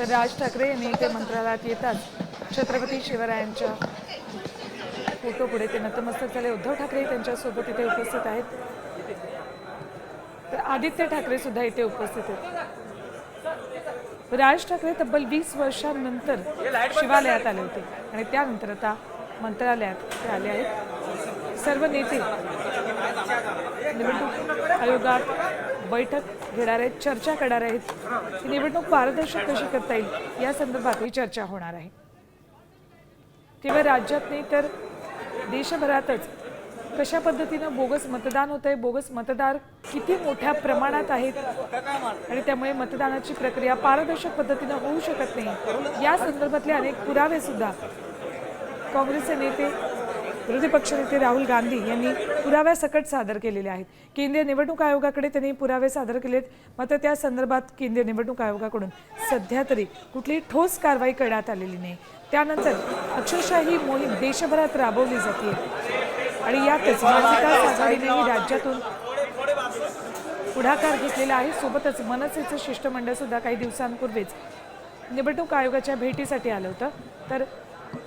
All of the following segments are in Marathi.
तर राज ठाकरे यांनी ते मंत्रालयात येताच छत्रपती शिवरायांच्या फोटो पुढे ते नतमस्तक झाले. उद्धव ठाकरे त्यांच्यासोबत इथे उपस्थित आहेत. तर आदित्य ठाकरे सुद्धा इथे उपस्थित आहेत. राज ठाकरे तब्बल वीस वर्षांनंतर शिवालयात आले होते आणि त्यानंतर आता मंत्रालयात ते आले आहेत. सर्व नेते निवडणूक आयोगात बैठक घेणार आहेत चर्चा करणार आहेत. ही निवडणूक पारदर्शक कशी करता येईल? या संदर्भात ही चर्चा होणार आहे. केवळ राज्यात नाही तर देशभरातच कशा पद्धतीनं बोगस मतदान होत आहे बोगस मतदार किती मोठ्या प्रमाणात आहेत? आणि त्यामुळे मतदानाची प्रक्रिया पारदर्शक पद्धतीनं होऊ शकत नाही. या संदर्भातले अनेक पुरावे सुद्धा काँग्रेसचे नेते विरोधी पक्षनेते राहुल गांधी यांनी पुराव्यासकट सादर केलेले आहेत. केंद्रीय निवडणूक आयोगाकडे त्यांनी पुरावे सादर केलेत. मात्र त्या संदर्भात केंद्रीय निवडणूक आयोगाकडून सध्या तरी कुठलीही ठोस कारवाई करण्यात आलेली नाही. त्यानंतर अक्षरशः ही मोहीम देशभरात राबवली जाते आणि यातच महाविकास आघाडीनेही राज्यातून पुढाकार घेतलेला आहे. सोबतच मनसेचं शिष्टमंडळ सुद्धा काही दिवसांपूर्वीच निवडणूक आयोगाच्या भेटीसाठी आलं होतं. तर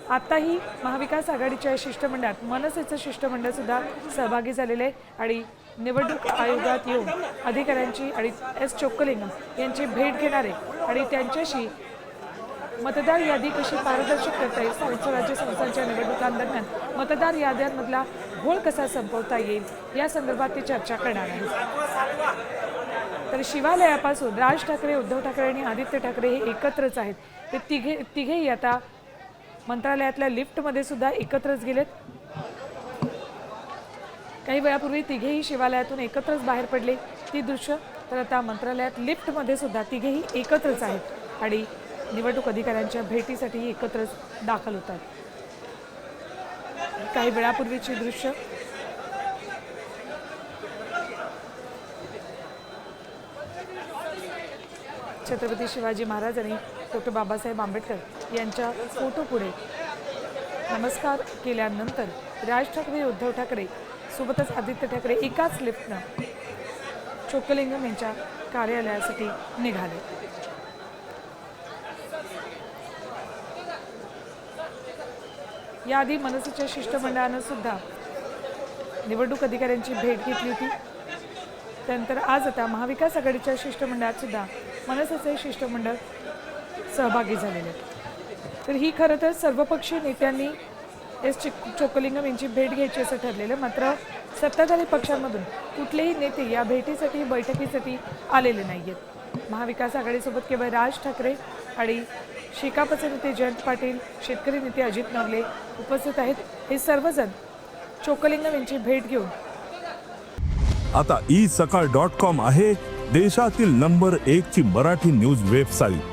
आत्ताही महाविकास आघाडीच्या शिष्टमंडळात मनसेचं शिष्टमंडळसुद्धा सहभागी झालेलं आहे आणि निवडणूक आयोगात येऊन अधिकाऱ्यांची आणि एस चोक्कलिंगम यांची भेट घेणारे आणि त्यांच्याशी मतदार यादी कशी पारदर्शक करता येईल स्थानिक स्वराज्य संस्थांच्या निवडणुकांदरम्यान मतदार याद्यांमधला घोळ कसा संपवता येईल या संदर्भात ते चर्चा करणार आहेत तर शिवालयापासून राज ठाकरे उद्धव ठाकरे आणि आदित्य ठाकरे हे एकत्रच आहेत. ते तिघे तिघेही आता मंत्रालयातल्या लिफ्टमध्ये सुद्धा एकत्रच गेलेत. काही वेळापूर्वी तिघेही शिवालयातून एकत्रच बाहेर पडले. ती दृश्य तर आता मंत्रालयात लिफ्टमध्ये सुद्धा तिघेही एकत्रच आहेत आणि निवडणूक अधिकाऱ्यांच्या भेटीसाठी एकत्रच दाखल होतात. काही वेळापूर्वीची दृश्य. छत्रपती शिवाजी महाराज आणि डॉक्टर बाबासाहेब आंबेडकर यांच्या फोटो पुढे नमस्कार केल्यानंतर राज ठाकरे उद्धव ठाकरे सोबतच आदित्य ठाकरे एकाच लिफ्टनं चोक्कलिंगम यांच्या कार्यालयासाठी निघाले. याआधी मनसेच्या शिष्टमंडळानं सुद्धा निवडणूक अधिकाऱ्यांची भेट घेतली होती. त्यानंतर आज आता महाविकास आघाडीच्या शिष्टमंडळात सुद्धा मनसेचे शिष्टमंडळ सहभागी झालेले आहेत. तर ही खरं तर सर्वपक्षीय नेत्यांनी एस चिक चोकलिंगम यांची भेट घ्यायची असं ठरलेलं मात्र सत्ताधारी पक्षांमधून कुठलेही नेते या भेटीसाठी बैठकीसाठी आलेले नाही आहेत महाविकास आघाडीसोबत केवळ राज ठाकरे आणि शेकापचे नेते जयंत पाटील शेतकरी नेते अजित नवले उपस्थित आहेत. हे सर्वजण चोकलिंगम यांची भेट घेऊन आता ई सकाळ डॉट कॉम आहे देशातील नंबर एक ची मराठी न्यूज वेबसाईट.